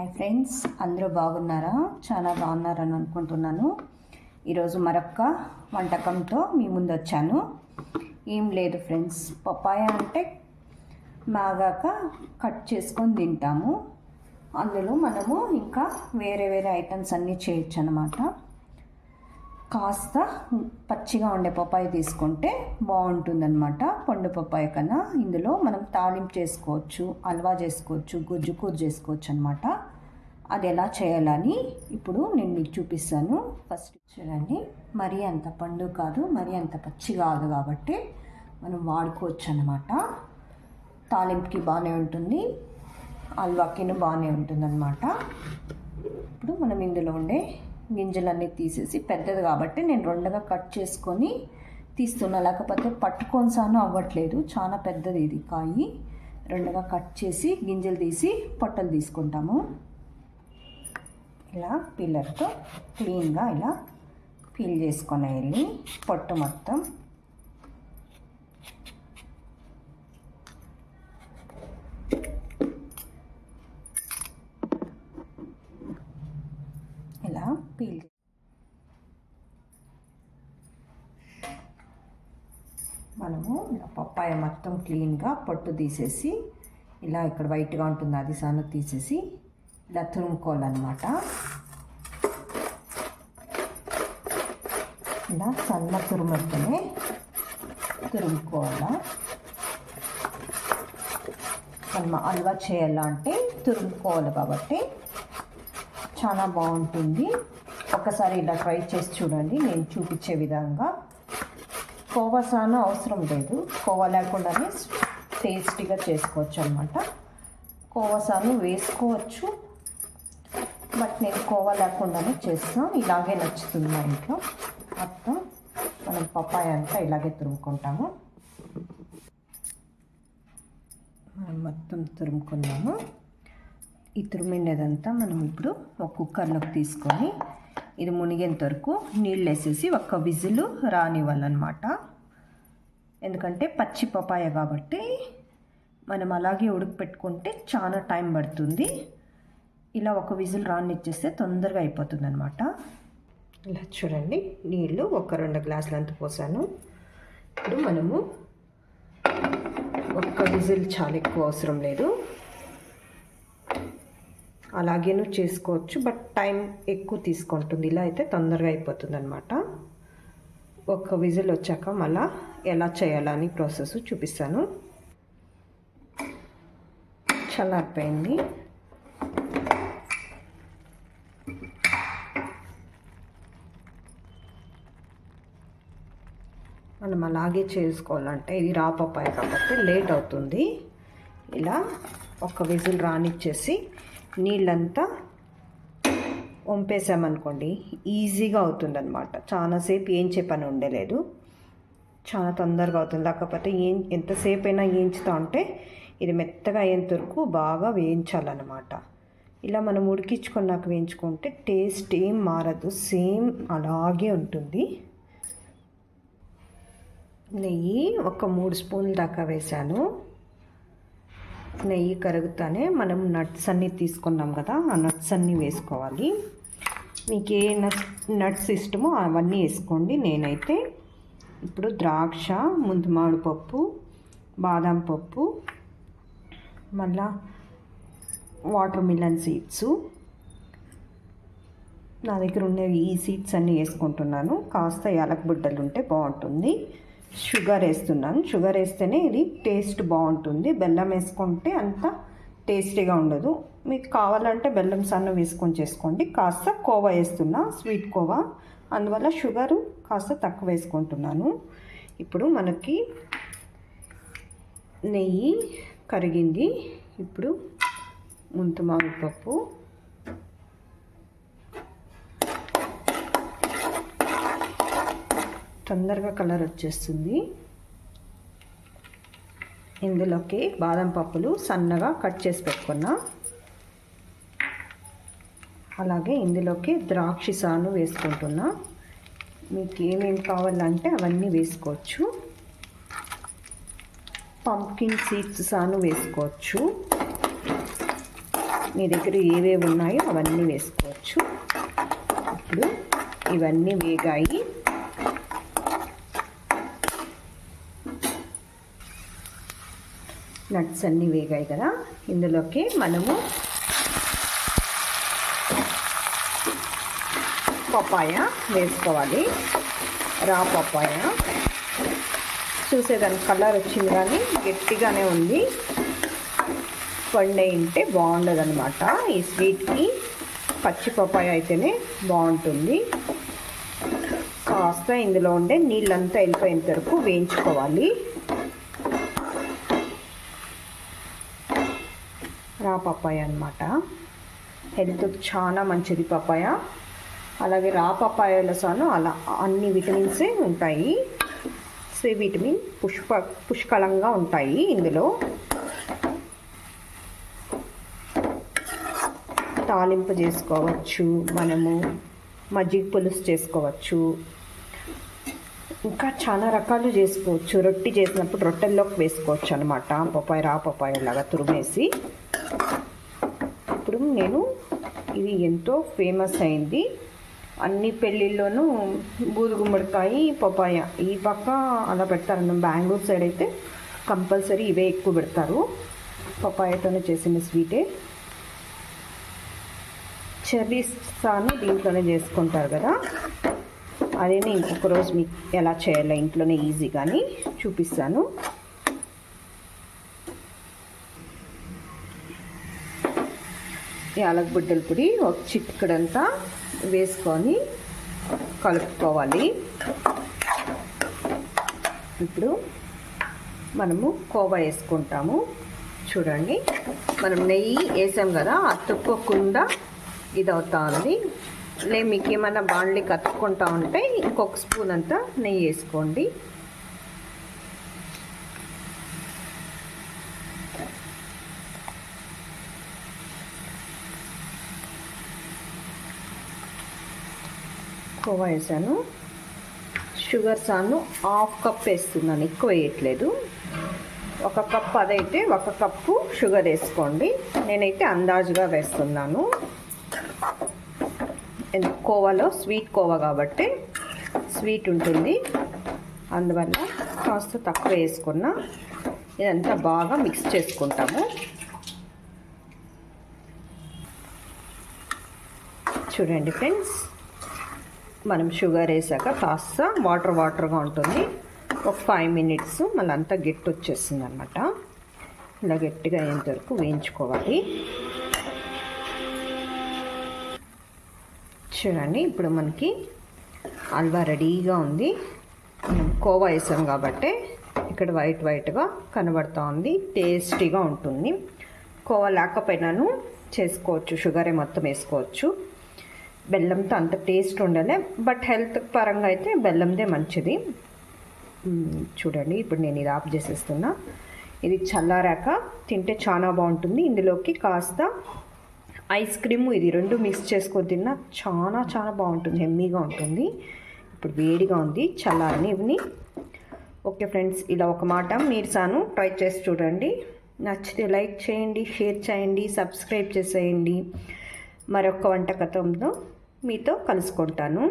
Hi friends అందరూ బాగున్నారా? చాలా బాగున్నారని అనుకుంటున్నాను. ఈరోజు మరొక్క వంటకంతో మీ ముందు వచ్చాను ఏం లేదు ఫ్రెండ్స్ పపాయ అంటే బాగాక కట్ చేసుకొని తింటాము. అందులో మనము ఇంకా వేరే వేరే ఐటమ్స్ అన్నీ చేయొచ్చు అనమాట కాస్త పచ్చిగా ఉండే పప్పాయ తీసుకుంటే బాగుంటుందన్నమాట. పండు పప్పాయ కన్నా ఇందులో మనం తాలింపు చేసుకోవచ్చు హల్వా చేసుకోవచ్చు గుజ్జు కూర చేసుకోవచ్చు అనమాట అది ఎలా చేయాలని ఇప్పుడు నేను మీకు చూపిస్తాను. ఫస్ట్ చూడండి. మరీ అంత పండు కాదు మరీ అంత పచ్చి కాదు కాబట్టి మనం వాడుకోవచ్చు అనమాట తాలింపుకి బాగానే ఉంటుంది అల్వాకిను బాగానే ఉంటుంది అనమాట ఇప్పుడు మనం ఇందులో ఉండే గింజలన్నీ తీసేసి పెద్దది కాబట్టి నేను రెండుగా కట్ చేసుకొని తీస్తున్నా. లేకపోతే పట్టుకొని సాను అవ్వట్లేదు. చాలా పెద్దది ఇది కాయి. రెండుగా కట్ చేసి గింజలు తీసి పొట్టలు తీసుకుంటాము. ఇలా పిల్లర్తో క్లీన్గా ఇలా పీల్ చేసుకొని వెళ్ళి పొట్టు మొత్తం ఇలా పీల్ మనము ఇలా పప్పాయ మొత్తం క్లీన్గా పొట్టు తీసేసి ఇలా ఇక్కడ వైట్గా ఉంటుంది అది సన్న తీసేసి ఇలా తురుముకోవాలన్నమాట. ఇలా సన్న తురుముతోనే తురుముకోవాలా? మనం హల్వా చేయాలంటే తురుముకోవాలి కాబట్టి చాలా బాగుంటుంది. ఒకసారి ఇలా ట్రై చేసి చూడండి. నేను చూపించే విధంగా. కోవాసాన అవసరం లేదు. కోవా లేకుండానే టేస్టీగా చేసుకోవచ్చు అనమాట కోవా సాను వేసుకోవచ్చు. బట్ నేను కోవా లేకుండానే చేస్తాను ఇలాగే నచ్చుతుంది మా ఇంట్లో. మొత్తం మనం పప్పాయ అంతా ఇలాగే తురుముకుంటాము. మనం మొత్తం తురుముకున్నాము. ఈ తురిమినదంతా మనం ఇప్పుడు ఒక కుక్కర్లోకి తీసుకొని ఇది మునిగేంత వరకు నీళ్ళు వేసేసి ఒక్క విజిల్ రానివ్వాలన్నమాట. ఎందుకంటే పచ్చి పపాయ కాబట్టి మనం అలాగే ఉడకపెట్టుకుంటే చాలా టైం పడుతుంది. ఇలా ఒక విజిల్ రానిచ్చేస్తే తొందరగా అయిపోతుంది అనమాట ఇలా చూడండి నీళ్ళు ఒక రెండు గ్లాసులు అంత పోసాను. ఇప్పుడు మనము ఒక్క విజిల్ చాలా ఎక్కువ అవసరం లేదు. అలాగేను చేసుకోవచ్చు బట్ టైం ఎక్కువ తీసుకుంటుంది. ఇలా అయితే తొందరగా అయిపోతుంది అనమాట ఒక విజిల్ వచ్చాక మళ్ళా ఎలా చేయాలని ప్రాసెస్ చూపిస్తాను. చల్లారిపోయింది. మనం అలాగే చేసుకోవాలంటే ఇది రాపప్పాయ కాబట్టి లేట్ అవుతుంది. ఇలా ఒక విజిల్ రానిచ్చేసి నీళ్ళంతా వంపేసామనుకోండి ఈజీగా అవుతుందన్నమాట. చాలాసేపు ఏం పని ఉండలేదు. చాలా తొందరగా అవుతుంది. లేకపోతే ఏం ఎంతసేపు అయినా వేయించుతా ఉంటే ఇది మెత్తగా అయ్యేంత వరకు బాగా వేయించాలన్నమాట. ఇలా మనం ఉడికించుకున్నాక వేయించుకుంటే టేస్ట్ ఏం మారదు. సేమ్ అలాగే ఉంటుంది. నెయ్యి ఒక మూడు స్పూన్ల దాకా వేసాను నెయ్యి కరుగుతానే మనం నట్స్ అన్నీ తీసుకున్నాం కదా ఆ నట్స్ అన్నీ వేసుకోవాలి. మీకు ఏ నట్స్ నట్స్ ఇష్టమో అవన్నీ వేసుకోండి. నేనైతే ఇప్పుడు ద్రాక్ష ముందుమాడు పప్పు బాదం పప్పు మళ్ళా వాటర్ మిలన్ సీడ్స్. నా దగ్గర ఉన్నవి ఈ సీడ్స్ అన్నీ వేసుకుంటున్నాను. కాస్త యాలక బుడ్డలు ఉంటే బాగుంటుంది. షుగర్ వేస్తున్నాను. షుగర్ వేస్తేనే ఇది టేస్ట్ బాగుంటుంది. బెల్లం వేసుకుంటే అంత టేస్టీగా ఉండదు. మీకు కావాలంటే బెల్లం సన్న వేసుకొని చేసుకోండి. కాస్త కోవా వేస్తున్నా స్వీట్ కోవా. అందువల్ల షుగరు కాస్త తక్కువ వేసుకుంటున్నాను. ఇప్పుడు మనకి నెయ్యి కరిగింది. ఇప్పుడు ముంతు పప్పు. తొందరగా కలర్ వచ్చేస్తుంది. ఇందులోకి బాదం పప్పులు సన్నగా కట్ చేసి పెట్టుకున్నా. అలాగే ఇందులోకి ద్రాక్ష సాను వేసుకుంటున్నా. మీకు ఏమేమి కావాలంటే అవన్నీ వేసుకోవచ్చు. పంకిన్ సీడ్స్ సాను వేసుకోవచ్చు. మీ దగ్గర ఏవేవి ఉన్నాయో అవన్నీ వేసుకోవచ్చు. ఇప్పుడు ఇవన్నీ వేగాయి. నట్స్ అన్నీ వేగాయి కదా. ఇందులోకి మనము పప్పాయ వేసుకోవాలి. రా పప్పాయ. చూసేదానికి కలర్ వచ్చింది కానీ గట్టిగానే ఉంది. పండే ఉంటే బాగుండదు అనమాట ఈ స్వీట్కి పచ్చి పప్పాయ అయితేనే బాగుంటుంది. కాస్త ఇందులో ఉండే నీళ్ళంతా వెళ్ళిపోయేంత వరకు వేయించుకోవాలి. రా పప్పాయ అనమాట హెల్త్కి చాలా మంచిది పప్పాయ. అలాగే రా పప్పాయలో సాను అలా అన్ని విటమిన్సే ఉంటాయి. సి విటమిన్ పుష్ప పుష్కలంగా ఉంటాయి ఇందులో. తాలింపు చేసుకోవచ్చు మనము మజ్జిగ పులుసు చేసుకోవచ్చు. ఇంకా చాలా రకాలు చేసుకోవచ్చు. రొట్టె చేసినప్పుడు రొట్టెల్లోకి వేసుకోవచ్చు అనమాట పప్పాయ రా పప్పాయ లాగా తురిమేసి. ఇప్పుడు నేను ఇది ఎంతో ఫేమస్ అయింది. అన్ని పెళ్ళిళ్ళలోనూ బూదు గుమ్మడికాయ పపాయ ఈ పక్క అలా పెడతారు బెంగళూరు సైడ్ అయితే కంపల్సరీ ఇవే ఎక్కువ పెడతారు. పపాయతోనే చేసిన స్వీటే చెర్రీస్తాను దీంట్లోనే చేసుకుంటారు కదా. అదే ఇంకొక రోజు మీకు ఎలా చేయాలో ఇంట్లోనే ఈజీ కానీ చూపిస్తాను. యాలకబుడ్డల పొడి ఒక చిటికడంతా వేసుకొని కలుపుకోవాలి. ఇప్పుడు మనము కోవా వేసుకుంటాము. చూడండి మనం నెయ్యి వేసాం కదా అతుక్కోకుండా ఇది అవుతా ఉంది లే మీకు ఏమైనా బాండ్లీ కతుక్కుంటా ఉంటే ఇంకొక స్పూన్ అంతా నెయ్యి వేసుకోండి. కోవా వేసాను. షుగర్ సాను హాఫ్ కప్ వేస్తున్నాను ఎక్కువ వేయట్లేదు. ఒక కప్ అదైతే ఒక కప్పు షుగర్ వేసుకోండి. నేనైతే అందాజుగా వేస్తున్నాను. కోవాలో స్వీట్ కోవా కాబట్టి స్వీట్ ఉంటుంది. అందువల్ల కాస్త తక్కువ వేసుకున్న ఇదంతా బాగా మిక్స్ చేసుకుంటాము. చూడండి ఫ్రెండ్స్ మనం షుగర్ వేసాక కాస్త వాటర్ వాటర్గా ఉంటుంది. ఒక ఫైవ్ మినిట్స్ మళ్ళీ అంతా గట్టి వచ్చేస్తుంది అనమాట ఇలా గట్టిగా అయ్యేంత వరకు వేయించుకోవాలి. చూడండి ఇప్పుడు మనకి హల్వా రెడీగా ఉంది. కోవా వేసాం కాబట్టి ఇక్కడ వైట్ వైట్గా కనబడుతూ ఉంది. టేస్టీగా ఉంటుంది. కోవా లేకపోయినాను చేసుకోవచ్చు షుగరే మొత్తం వేసుకోవచ్చు. బెల్లంతో అంత టేస్ట్ ఉండాలి బట్ హెల్త్ పరంగా అయితే బెల్లందే మంచిది. చూడండి ఇప్పుడు నేను ఇది ఆఫ్ చేసేస్తున్నా. ఇది చల్లారాక తింటే చాలా బాగుంటుంది. ఇందులోకి కాస్త ఐస్ క్రీమ్ ఇది రెండు మిక్స్ చేసుకొని తిన్నా చాలా చాలా బాగుంటుంది హెమ్మీగా ఉంటుంది. ఇప్పుడు వేడిగా ఉంది చల్లారని ఇవని ఓకే ఫ్రెండ్స్ ఇలా ఒక మాట మీరు సాను ట్రై చేసి చూడండి. నచ్చితే లైక్ చేయండి షేర్ చేయండి సబ్స్క్రైబ్ చేసేయండి. మరొక వంటకతంతో మీతో కలుసుకుంటాను.